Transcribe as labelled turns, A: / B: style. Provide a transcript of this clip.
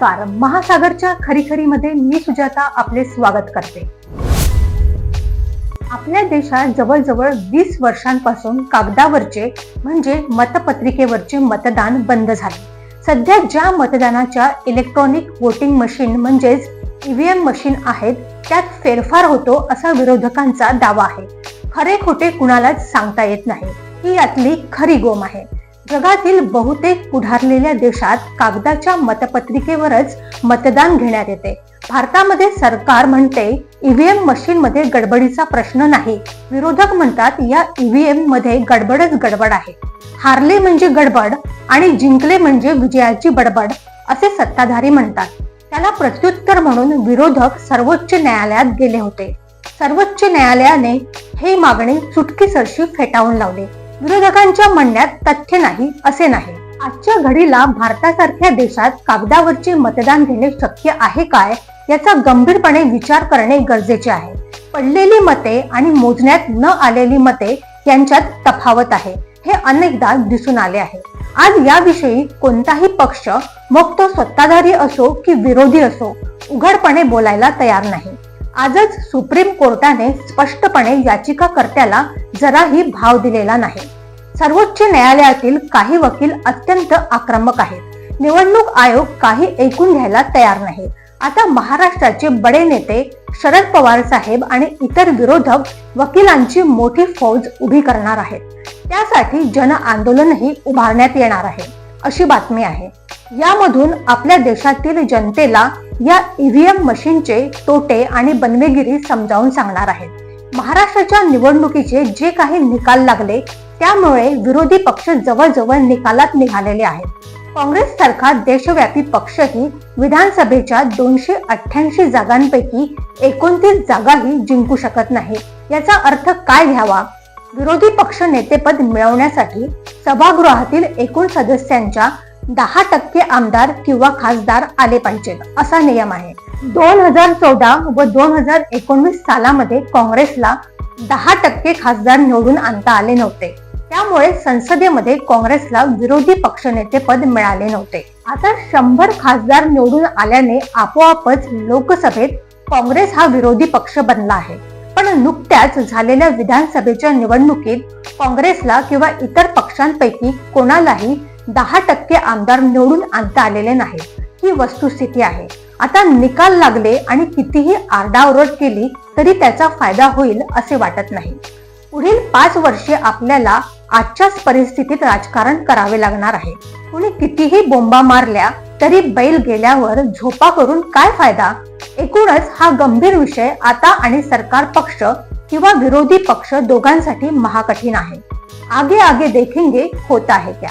A: नमस्कार. महासागरच्या खरीखरीमध्ये मी सुजाता आपले स्वागत करते. आपल्या देशात जवळजवळ वीस वर्षांपासून कागदावरचे म्हणजे मतपत्रिकेवरचे मतदान बंद झाले. सध्या ज्या मतदानाच्या इलेक्ट्रॉनिक वोटिंग मशीन म्हणजेच ईव्हीएम मशीन आहेत त्यात फेरफार होतो असा विरोधकांचा दावा आहे. खरे खोटे कुणालाच सांगता येत नाही. ही यातली खरी गोम आहे. जगातील बहुतेक पुढारलेल्या देशात कागदाच्या मतपत्रिकेवरच मतदान घेण्यात येते. भारतामध्ये सरकार म्हणते ईव्हीएम मशीन मध्ये गडबडीचा प्रश्न नाही. विरोधक म्हणतात या ईव्हीएममध्ये गडबडच गडबड आहे. हारले म्हणजे गडबड आणि जिंकले म्हणजे विजयाची बडबड असे सत्ताधारी म्हणतात. त्याला प्रत्युत्तर म्हणून विरोधक सर्वोच्च न्यायालयात गेले होते. सर्वोच्च न्यायालयाने हे मागणी चुटकीसरशी फेटाळून लावली. विरोधकांच्या म्हणण्यात तथ्य नाही असे नाही. आजच्या घडीला भारतासारख्या देशात कागदावरचे मतदान घेणे शक्य आहे काय याचा गंभीरपणे विचार करणे गरजेचे आहे. पडलेली मते आणि मोजण्यात न आलेली मते यांच्यात तफावत आहे. हे अनेकदा दिसून आले आहे. आज याविषयी कोणताही पक्ष मग तो सत्ताधारी असो की विरोधी असो उघडपणे बोलायला तयार नाही. आजच सुप्रीम कोर्टाने स्पष्टपणे याचिकाकर्त्याला जराही भाव दिलेला नाही. सर्वोच्च न्यायालयातील काही वकील अत्यंत आक्रमक आहेत. निवडणूक आयोग काही ऐकून घ्यायला तयार नाही. आता महाराष्ट्राचे बडे नेते शरद पवार साहेब आणि इतर विरोधक वकिलांची मोठी फौज उभी करणार आहेत. त्यासाठी जन आंदोलनही उभारण्यात येणार आहे अशी बातमी आहे. यामधून आपल्या देशातील जनतेला या ईव्हीएम मशीनचे तोटे आणि बनवेगिरी समजावून सांगणार आहेत. महाराष्ट्राच्या निवडणुकीचे जे काही निकाल लागले त्यामुळे विरोधी पक्ष जवळजवळ निकालात निघालेले आहेत. काँग्रेस सारखा देशव्यापी पक्षही विधानसभेच्या दोनशे अठ्ठ्याऐंशी जागांपैकी एकोणतीस जागाही जिंकू शकत नाही. याचा अर्थ काय घ्यावा? विरोधी पक्ष नेतेपद मिळवण्यासाठी सभागृहातील एकूण सदस्यांच्या दहा टक्के आमदार किंवा खासदार आले पाहिजेत असा नियम आहे. दोन हजार चौदा व दोन हजार एकोणवीस सालामध्ये काँग्रेसला दहा टक्के खासदार निवडून आणता आले नव्हते. त्यामुळे संसदेमध्ये काँग्रेसला विरोधी पक्षनेते पद मिळाले नव्हते. आता शंभर खासदार निवडून आल्याने आपोआपच लोकसभेत काँग्रेस हा विरोधी पक्ष बनला आहे. पण नुकत्याच झालेल्या विधानसभेच्या निवडणुकीत काँग्रेसला किंवा इतर पक्षांपैकी कोणालाही दहा टक्के आमदार निवडून आणता आलेले नाही ही वस्तुस्थिती आहे. आता निकाल लागले आणि कितीही आरडाओरड केली तरी त्याचा फायदा होईल असे वाटत नाही. पुढील पाच वर्षे आपल्याला आजच्याच परिस्थितीत राजकारण करावे लागणार आहे. कुणी कितीही बोंबा मारल्या तरी बैल गेल्यावर झोपा करून काय फायदा? एकूणच हा गंभीर विषय आता आणि सरकार पक्ष किंवा विरोधी पक्ष दोघांसाठी महाकठीण आहे. आगे आगे देखेंगे होता आहे क्या